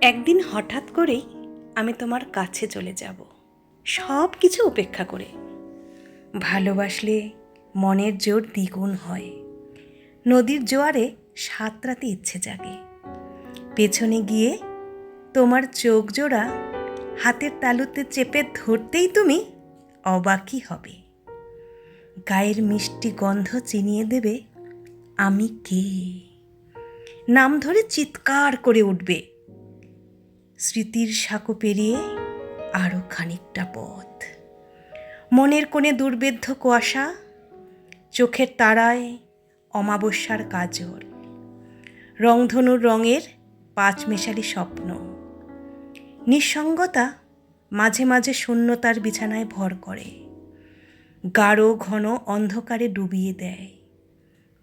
একদিন হঠাৎ করেই আমি তোমার কাছে চলে যাব। সব কিছু উপেক্ষা করে। ভালোবাসলে মনের জোর দ্বিগুণ হয়। নদীর জোয়ারে সাঁতরাতে ইচ্ছে জাগে। পেছনে গিয়ে তোমার চোখ জোড়া হাতের তালুতে চেপে ধরতেই তুমি অবাকই হবে। গায়ের মিষ্টি গন্ধ চিনিয়ে দেবে, আমি কে? নাম ধরে চিৎকার করে উঠবে। স্মৃতির সাঁকো পেরিয়ে আরও খানিকটা পথ। মনের কোণে দুর্বেদ্য কুয়াশা, চোখের তারায় অমাবস্যার কাজল। রংধনুর রঙের পাঁচমেশালি স্বপ্ন। নিঃসঙ্গতা মাঝে মাঝে শূন্যতার বিছানায় ভর করে। গাঢ় ঘন অন্ধকারে ডুবিয়ে দেয়।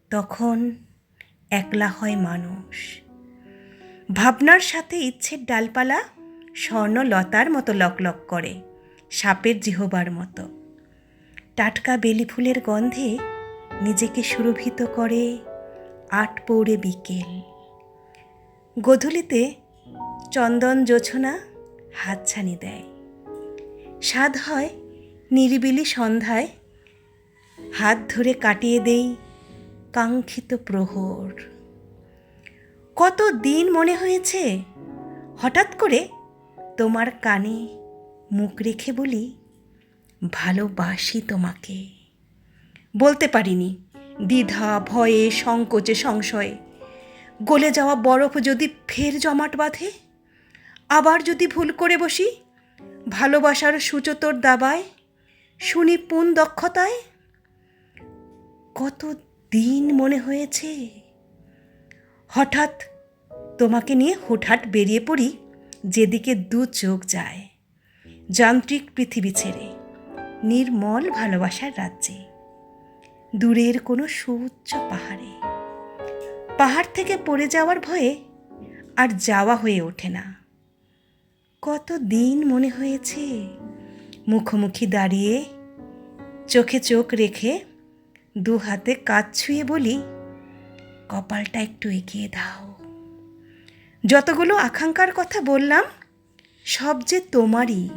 তখন একলা হয় মানুষ। ভাবনার সাথে ইচ্ছের ডালপালা স্বর্ণ লতার মতো লকলক করে, সাপের জিহবার মতো। টাটকা বেলি ফুলের গন্ধে নিজেকে সুরভিত করে আট পৌড়ে বিকেল। গোধূলিতে চন্দন জোছনা হাতছানি দেয়। স্বাদ হয় নিরিবিলি সন্ধ্যায় হাত ধরে কাটিয়ে দেই কাঙ্ক্ষিত প্রহর। কত দিন মনে হয়েছে? হঠাৎ করে তোমার কানে মুখ রেখে বলি, ভালোবাসি তোমাকে। বলতে পারিনি। দ্বিধা, ভয়ে, সংকোচে, সংশয়ে। গলে যাওয়া বরফ যদি ফের জমাট বাঁধে, আবার যদি ভুল করে বসি, ভালোবাসার সুচতর দাবায়, শুনি পুন দক্ষতায় কত দিন মনে হয়েছে? হঠাৎ তোমাকে নিয়ে হুটহাট বেরিয়ে পড়ি যেদিকে দু চোখ যায়। যান্ত্রিক পৃথিবী ছেড়ে, নির্মল ভালোবাসার রাজ্যে। দূরের কোনো সুউচ্চ পাহাড়ে। পাহাড় থেকে পড়ে যাওয়ার ভয়ে আর যাওয়া হয়ে ওঠে না। কত দিন মনে হয়েছে মুখোমুখি দাঁড়িয়ে চোখে চোখ রেখে দু হাতে কাজ ছুঁয়ে বলি কপালটা একটু এগিয়ে দাও। যতগুলো আকাঙ্ক্ষার কথা বললাম, সব যে তোমারই।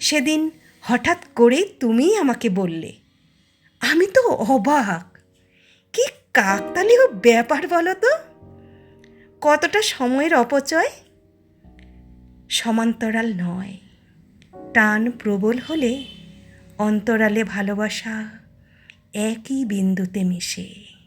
সেদিন হঠাৎ করেই তুমিই আমাকে বললে। আমি তো অবাক। কি কাকতালীয় ব্যাপার বলো তো? কতটা সময়ের অপচয়? সমান্তরাল নয়। টান প্রবল হলে অন্তরালে ভালোবাসা একই বিন্দুতে মিশে।